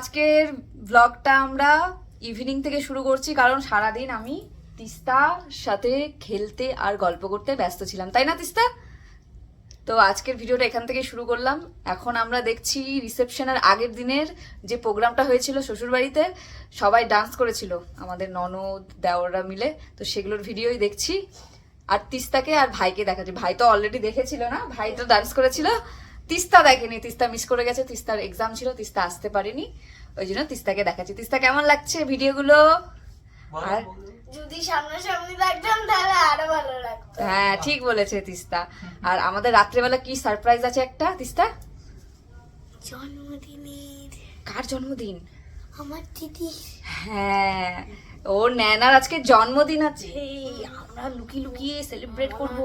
আজকের ব্লগটা আমরা ইভিনিং থেকে শুরু করছি, কারণ সারাদিন আমি তিস্তার সাথে খেলতে আর গল্প করতে ব্যস্ত ছিলাম। তাই না তিস্তা? তো আজকের ভিডিওটা এখান থেকে শুরু করলাম। এখন আমরা দেখছি রিসেপশনের আগের দিনের যে প্রোগ্রামটা হয়েছিল শ্বশুরবাড়িতে, সবাই ডান্স করেছিল, আমাদের ননদ, দেওররা মিলে। তো সেগুলোর ভিডিওই দেখছি। আর তিস্তাকে আর ভাইকে দেখাচ্ছি। ভাই তো অলরেডি দেখেছিল না? ভাই তো ডান্স করেছিল। তিস্তা দেখেনি তিস্তা মিস করে গেছে তিস্তার এক্সাম ছিল তিস্তা আসতে পারেনি। ওই জন্য তিস্তাকে দেখাচ্ছি। তিস্তা কেমন লাগছে ভিডিওগুলো? আর যদি সামনাসামনি দেখতাম তাহলে আরও ভালো লাগতো। হ্যাঁ ঠিক বলেছে তিস্তা। আর আমাদের রাত্রেবেলা কি সারপ্রাইজ আছে একটা তিস্তা? জন্মদিনের। কার জন্মদিন? আমার দিদি হ্যাঁ ওর ন্যানার আজকে জন্মদিন আছে। আমরা লুকিয়ে লুকিয়ে সেলিব্রেট করব।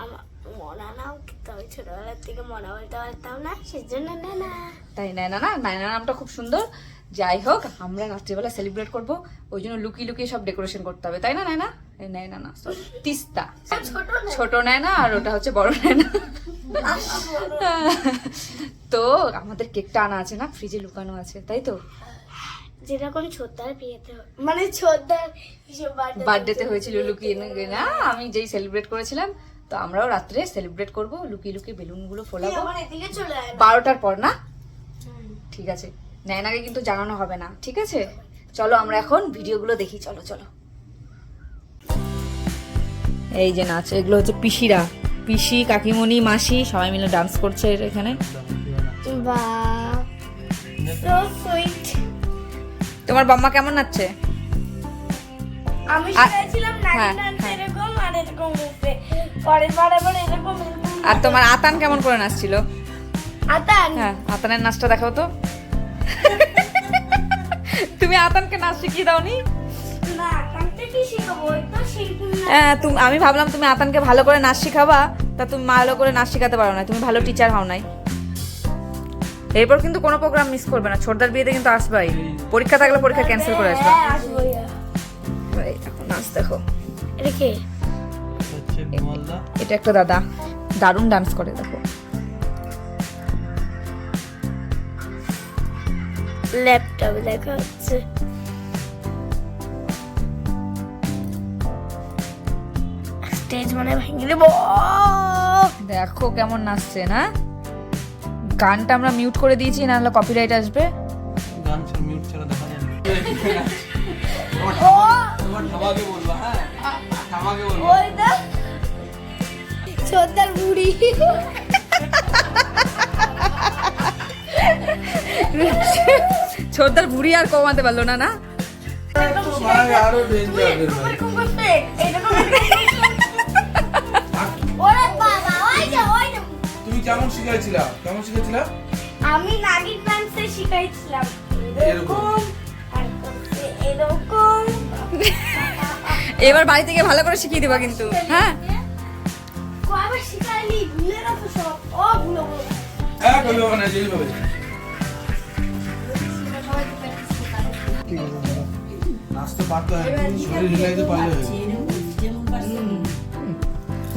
আমার মনা নাম আমি ছোটবেলার থেকে মনে বলতে পারতাম না সেজন্য না না। তাই ন্যানা না ন্যানা নামটা খুব সুন্দর। যাই হোক আমরা রাত্রিবেলা সেলিব্রেট করব ওই জন্য লুকিয়ে লুকিয়ে সব ডেকোরেশন করতে হবে। তাই না ন্যানা? ন্যানা না sorry, তিস্তা। ছোট ন্যানা। আর ওটা হচ্ছে বড় ন্যানা। তো আমাদের কেকটা আনা আছে না ফ্রিজে লুকানো আছে তাই তো? যেরকম ছোটদার বিয়েতে মানে ছোটদার বার্থডেতে হয়েছিল লুকিয়ে না আমি যেই সেলিব্রেট করেছিলাম তো আমরাও রাত্রে সেলিব্রেট করব লুকিয়ে লুকিয়ে বেলুনগুলো ফোলাবো। বারোটার পর না? ঠিক আছে। নয়নাকে কিন্তু জানানো হবে না ঠিক আছে? চলো আমরা এখন ভিডিওগুলো দেখি চলো চলো। এই যে নাচ এগুলো হচ্ছে পিসিরা। পিসি কাকিমণি মাসি সবাই মিলে ডান্স করছে এখানে। তোমার বাম্মা কেমন নাচছে? আমি আর- শিখেছিলাম হ্যাঁ, নাকি ডান্স হ্যাঁ। এরকম আর এরকম হচ্ছে পরের বার আবার এরকম এরকম। আর তোমার আতান কেমন করে নাচছিল? আতান? হ্যাঁ আতানের নাচটা দেখাও তো। তুমি আতানকে নাচ শিখিয়ে দাওনি? হ্যাঁ তুমি আমি ভাবলাম তুমি আতানকে ভালো করে নাচ শিখাবা তা তুমি ভালো করে নাচ শিখাতে পারো না তুমি ভালো টিচার হও নাই। এরপর কিন্তু কোনো প্রোগ্রাম মিস করবে না ছোটদার বিয়েতে কিন্তু আসবাই। পরীক্ষা থাকলে পরীক্ষা ক্যান্সেল করে আসবে। দেখো নাচ দেখো। এটা একটা দাদা। দারুণ ডান্স করে দেখো। ল্যাপটপ দেখা হচ্ছে। স্টেজ মানে ভেঙে দেবো। দেখো কেমন নাচছে না? গানটা আমরা মিউট করে দিয়েছি নাহলে কপিরাইট আসবে। গান মিউট ছাড়া দেখা যায় না। তোমার ঠামাকে বলবা হ্যাঁ? ঠামাকে বলবা। ওই দা ছোটার বুড়ি। ছোটদার বুড়ি আর কমাতে পারল না না? আরও ডেঞ্জার এরকম করতে এরকম ওরে বাবা ওই যে ওই যে। তুমি কেমন শিখাইছিলা? কেমন শিখাইছিলা? আমি নাগিন ডান্সে শিখাইছিলাম। এরকম। এবার বাড়ি থেকে ভালো করে শিখিয়ে দিবা কিন্তু। হ্যাঁ? হ্যাঁ।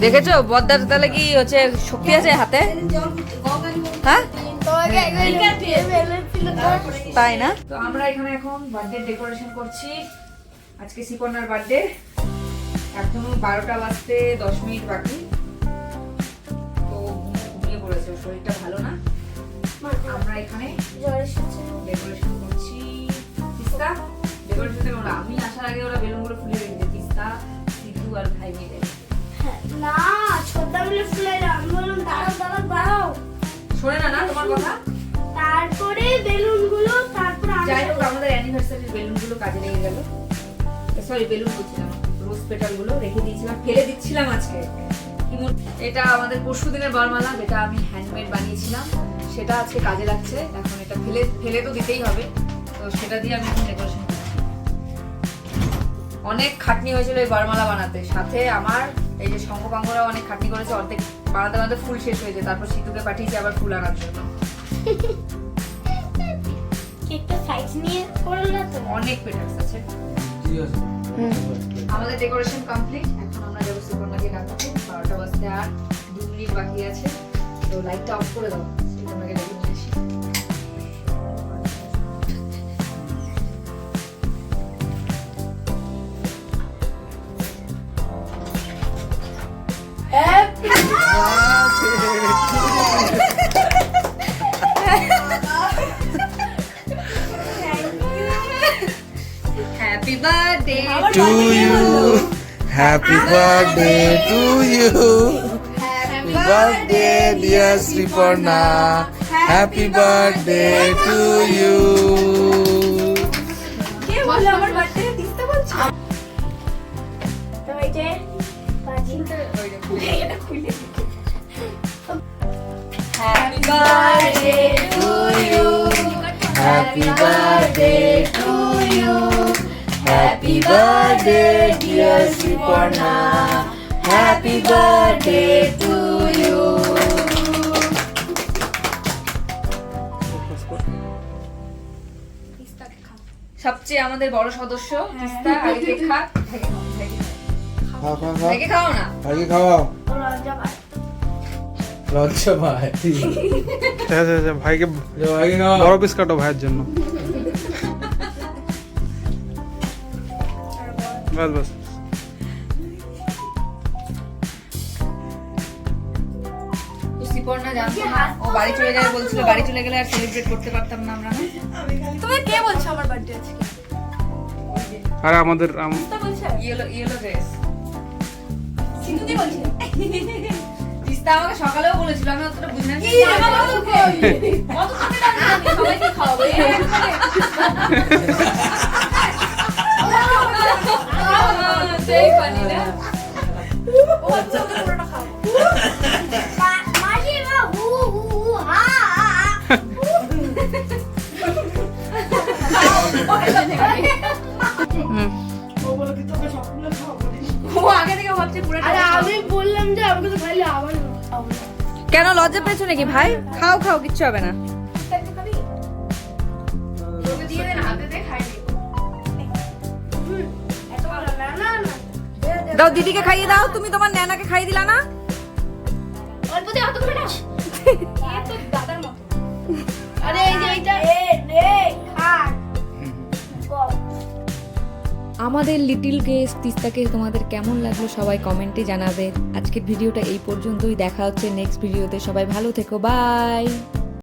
দেখেছ? বদ্দার তাহলে কি হচ্ছে শক্তি আছে হাতে? হ্যাঁ? তাই না? তো আমরা এখানে এখন বার্থডে ডেকোরেশন করছি। আজকে সিপর্ণার বার্থডে এখনও বারোটা বাজতে দশ মিনিট বাকি। তো ঘুমিয়ে পড়েছে শরীরটা ভালো না। আমরা এখানে ডেকোরেশন করছি। তিস্তা? ডেকোরেশন ওরা আমি আসার আগে ওরা বেলুনগুলো ফুলে রেখেছে তিস্তা সিদ্ধু আর ভাই মিলে। হ্যাঁ, না ছোট্ট মিলে ফুলে আমি বললাম দাঁড়াও দাঁড়াও দাঁড়াও। শোনে না না তোমার কথা? তারপরে বেলুনগুলো তারপর যাই হোক আমাদের অ্যানিভার্সারির বেলুনগুলো কাজে লেগে গেল। সরি বেলুন বলছিলাম রোজ পেটালগুলো রেখে দিয়েছিলাম ফেলে দিচ্ছিলাম আজকে। এটা আমাদের পরশু দিনের বরমালা যেটা আমি হ্যান্ডমেড বানিয়েছিলাম। সেটা আজকে কাজে লাগছে এখন এটা ফেলে ফেলে তো দিতেই হবে। তো সেটা দিয়ে আমি এখন ডেকোরেশন অনেক খাটনি হয়েছিল এই বরমালা বানাতে। সাথে আমার এই যে শঙ্খপাঙ্গরাও অনেক খাটনি করেছে অর্ধেক বানাতে বানাতে ফুল শেষ হয়েছে তারপর সিতুকে পাঠিয়েছি আবার ফুল আনার জন্য। একটা সাইজ নিয়ে করলে তো। অনেক পেটার্স আছে। ঠিক আছে। আমাদের ডেকোরেশন কমপ্লিট এখন আমরা যাব সুপর্ণাকে ডাকতে। বারোটা বাজতে আর দু মিনিট বাকি আছে। তো লাইটটা অফ করে দাও। সুপার ডেকে বার্থডে টু ইউ কে বলল আমার বার্থডে দিতে বলছো? তো এই যে বাজি। এটা খুলে happy birthday to you happy birthday to birthday dear Sreeparna happy birthday to you সবচেয়ে আমাদের বড় সদস্য তিস্তা আগে কেক খা খাও খাও। খাও খাও না? আগে খাওয়াও। লজ্জা পায়। লজ্জা পায়। ভাইকে আগে বড় পিস কাটো ভাইয়ের জন্য। বাস বাস ও বাড়ি চলে যাবে বলছিল বাড়ি চলে গেলে আর সেলিব্রেট করতে পারতাম না আমরা। তুমি কে বলছো আমার বার্থডে আজকে? আর আমাদের আম- ইয়েলো ইয়েলো ড্রেস সিন্ধুদি বলছে? তিস্তা আমাকে সকালেও বলেছিল আমি অতটা বুঝি না। কি রে বাবা কত খাতে সবাইকে খাওয়াবো। পানি না ও আচ্ছা পুরোটা মা হু হু হু হা কেন লজ্জা পেয়েছ নাকি ভাই খাও খাও কিচ্ছু হবে না দাও দিদিকে খাইয়ে দাও তুমি তোমার ন্যানাকে খাইয়ে দিলা না? অল্প দিয়ে করে নাস তো দাদার মতো। আরে এই যে এইটা। এ নে খা আমাদের লিটিল গেস্ট তিস্তাকে তোমাদের কেমন লাগল সবাই কমেন্টে জানাবে। আজকের ভিডিওটা এই পর্যন্তই দেখা হচ্ছে নেক্সট ভিডিওতে। সবাই ভালো থেকো বাই